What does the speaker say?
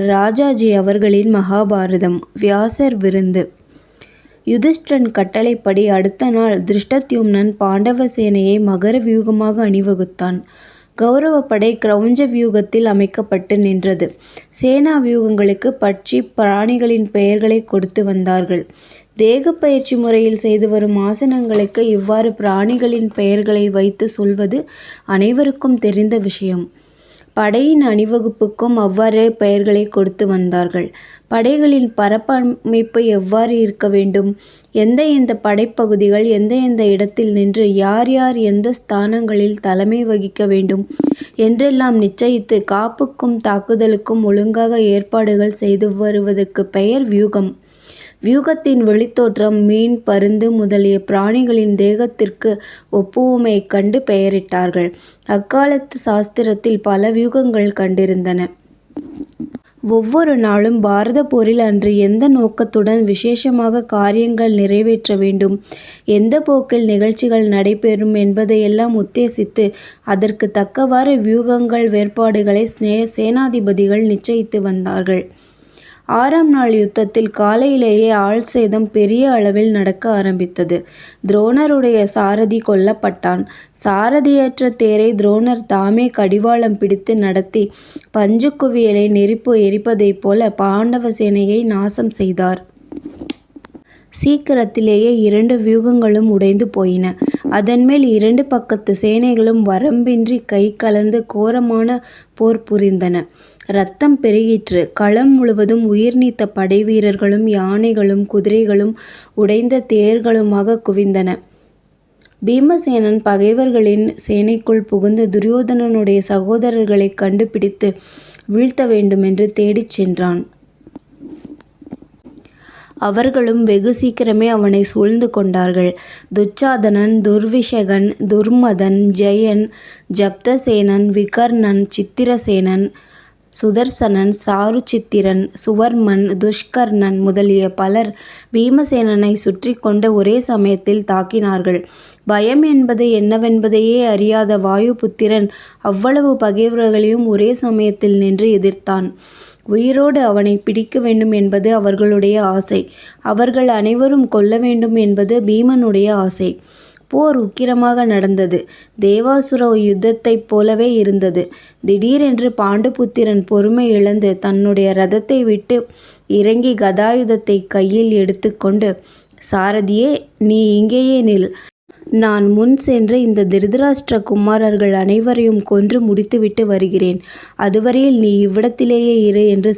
ராஜாஜி அவர்களின் மகாபாரதம் வியாசர் விருந்து யுதிஷ்டன் கட்டளைப்படி அடுத்த நாள் திருஷ்டத்யும்னன் பாண்டவ சேனையை மகர வியூகமாக அணிவகுத்தான். கௌரவப்படை கிரௌஞ்ச வியூகத்தில் அமைக்கப்பட்டு நின்றது. சேனா வியூகங்களுக்கு பட்சி பிராணிகளின் பெயர்களை கொடுத்து வந்தார்கள். தேக பயிற்சி முறையில் செய்து வரும் ஆசனங்களுக்கு இவ்வாறு பிராணிகளின் பெயர்களை வைத்து சொல்வது அனைவருக்கும் தெரிந்த விஷயம். படையின் அணிவகுப்புக்கும் அவ்வாறே பெயர்களை கொடுத்து வந்தார்கள். படைகளின் பரப்பமைப்பு எவ்வாறு இருக்க வேண்டும்? எந்த எந்த படைப்பகுதிகள் எந்த எந்த இடத்தில் நின்று யார் யார் எந்த ஸ்தானங்களில் தலைமை வகிக்க வேண்டும் என்றெல்லாம் நிச்சயித்து காப்புக்கும் தாக்குதலுக்கும் ஒழுங்காக ஏற்பாடுகள் செய்து வருவதற்கு பெயர் வியூகம். வியூகத்தின் வெளித்தோற்றம் மீன் பருந்து முதலிய பிராணிகளின் தேகத்திற்கு ஒப்புவமை கண்டு பெயரிட்டார்கள். அக்காலத்து சாஸ்திரத்தில் பல வியூகங்கள் கண்டிருந்தன. ஒவ்வொரு நாளும் பாரத போரில் அன்று எந்த நோக்கத்துடன் விசேஷமாக காரியங்கள் நிறைவேற்ற வேண்டும் எந்த போக்கில் நிகழ்ச்சிகள் நடைபெறும் என்பதையெல்லாம் உத்தேசித்து அதற்குத் தக்கவாறு வியூகங்கள் வேறுபாடுகளை சேனாதிபதிகள் நிச்சயித்து வந்தார்கள். ஆறாம் நாள் யுத்தத்தில் காலையிலேயே ஆள் சேதம் பெரிய அளவில் நடக்க ஆரம்பித்தது. துரோணருடைய சாரதி கொல்லப்பட்டான். சாரதியற்ற தேரை துரோணர் தாமே கடிவாளம் பிடித்து நடத்தி பஞ்சு குவியலை நெருப்பு எரிப்பதைப் போல பாண்டவ சேனையை நாசம் செய்தார். சீக்கிரத்திலேயே இரண்டு வியூகங்களும் உடைந்து போயின. அதன்மேல் இரண்டு பக்கத்து சேனைகளும் வரம்பின்றிக் கை கலந்து கோரமான போர் புரிந்தன. இரத்தம் பெருகிற்று. களம் முழுவதும் உயிர் நீத்த படைவீரர்களும் யானைகளும் குதிரைகளும் உடைந்த தேர்களுமாகக் குவிந்தன. பீமசேனன் பகைவர்களின் சேனைக்குள் புகுந்து துரியோதனனுடைய சகோதரர்களைக் கண்டுபிடித்து வீழ்த்த வேண்டுமென்று தேடிச் சென்றான். அவர்களும் வெகு சீக்கிரமே அவனை சூழ்ந்து கொண்டார்கள். துச்சாதனன் துர்விஷகன் துர்மதன் ஜெயன் ஜப்தசேனன் விகர்ணன் சித்திரசேனன் சுதர்சனன் சாருசித்திரன் சுவர்மன் துஷ்கர்ணன் முதலிய பலர் பீமசேனனைச் சுற்றிக் கொண்டு ஒரே சமயத்தில் தாக்கினார்கள். பயம் என்பது என்னவென்பதையே அறியாத வாயுபுத்திரன் அவ்வளவு பகைவர்களையும் ஒரே சமயத்தில் நின்று எதிர்த்தான். உயிரோடு அவனைப் பிடிக்க வேண்டும் என்பது அவர்களுடைய ஆசை. அவர்கள் அனைவரும் கொல்ல வேண்டும் என்பது பீமனுடைய ஆசை. போர் உக்கிரமாக நடந்தது. தேவாசுர யுத்தத்தைப் போலவே இருந்தது. திடீரென்று பாண்டுபுத்திரன் பொறுமை இழந்து தன்னுடைய ரதத்தை விட்டு இறங்கி கதாயுதத்தை கையில் எடுத்துக்கொண்டு சாரதியே நீ இங்கேயே நில். நான் முன் சென்று இந்த திருதராஷ்டிர குமாரர்கள் அனைவரையும் கொன்று முடித்துவிட்டு வருகிறேன். அதுவரையில் நீ இவ்விடத்திலேயே இரு என்று